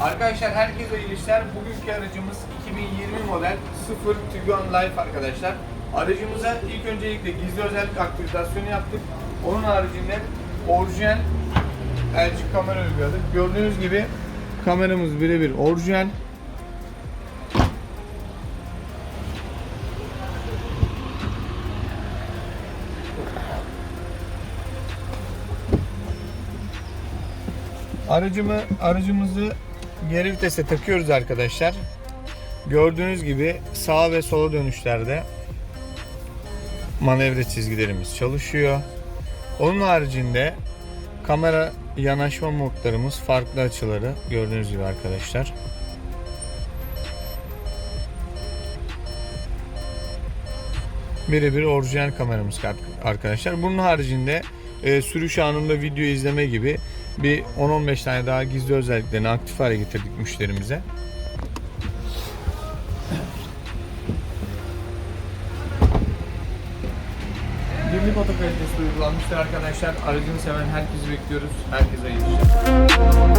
Arkadaşlar herkese iyi işler. Bugünkü aracımız 2020 model 0 Tiguan Life arkadaşlar. Aracımıza ilk öncelikle gizli özellik aktivasyonu yaptık. Onun haricinde orijinal LG kamera uyguladık. Gördüğünüz gibi kameramız birebir orijinal. Aracımı aracımızı geri vitese takıyoruz arkadaşlar. Gördüğünüz gibi sağ ve sola dönüşlerde manevra çizgilerimiz çalışıyor. Onun haricinde kamera yanaşma modlarımız farklı açıları gördüğünüz gibi arkadaşlar. Birebir orijinal kameramız arkadaşlar. Bunun haricinde e, sürüş anında video izleme gibi bir 10-15 tane daha gizli özelliklerini aktif hale getirdik müşterimize. Birlik oto kalitesi uygulanmıştır arkadaşlar. Aracını seven herkesi bekliyoruz. Herkese iyi.